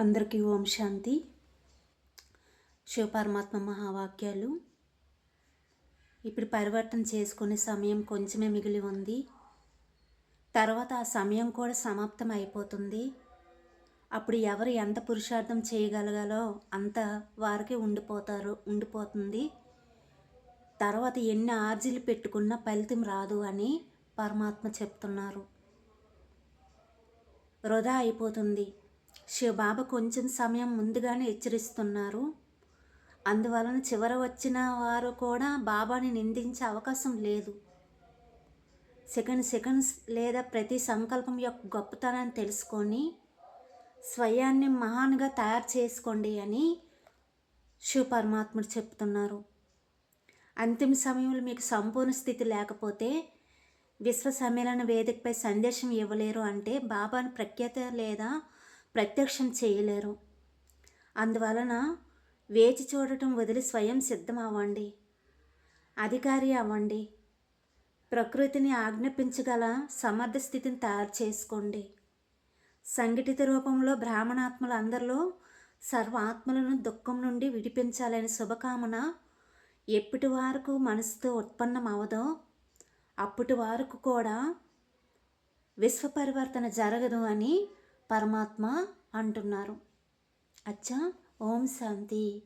అందరికీ ఓం శాంతి. శివపరమాత్మ మహావాక్యాలు. ఇప్పుడు పరివర్తన చేసుకునే సమయం కొంచెమే మిగిలి ఉంది. తర్వాత ఆ సమయం కూడా సమాప్తం అయిపోతుంది. అప్పుడు ఎవరు ఎంత పురుషార్థం చేయగలగాలో అంత వారికి ఉండిపోతారు ఉండిపోతుంది. తర్వాత ఎన్ని ఆర్జీలు పెట్టుకున్నా ఫలితం రాదు అని పరమాత్మ చెప్తున్నారు. వృధా అయిపోతుంది. శివబాబా కొంచెం సమయం ముందుగానే హెచ్చరిస్తున్నారు. అందువలన చివర వచ్చిన వారు కూడా బాబాని నిందించే అవకాశం లేదు. సెకండ్ సెకండ్స్ లేదా ప్రతి సంకల్పం యొక్క గొప్పతనాన్ని తెలుసుకొని స్వయాన్ని మహాన్గా తయారు చేసుకోండి అని శివ పరమాత్ముడు చెప్తున్నారు. అంతిమ సమయంలో మీకు సంపూర్ణ స్థితి లేకపోతే విశ్వ సమ్మేళన వేదికపై సందేశం ఇవ్వలేరు అంటే బాబాను ప్రఖ్యాత లేదా ప్రత్యక్షం చేయలేరు. అందువలన వేచి చూడటం వదిలి స్వయం సిద్ధం అవ్వండి అధికారి అవ్వండి. ప్రకృతిని ఆజ్ఞాపించగల సమర్థ స్థితిని తయారు చేసుకోండి. సంఘటిత రూపంలో బ్రాహ్మణాత్మలు అందరిలో దుఃఖం నుండి విడిపించాలనే శుభకామన ఎప్పటి వరకు మనసుతో ఉత్పన్నం అవదో అప్పటి వరకు కూడా విశ్వ పరివర్తన జరగదు అని పరమాత్మ అంటున్నారు. అచ్చా ఓం శాంతి.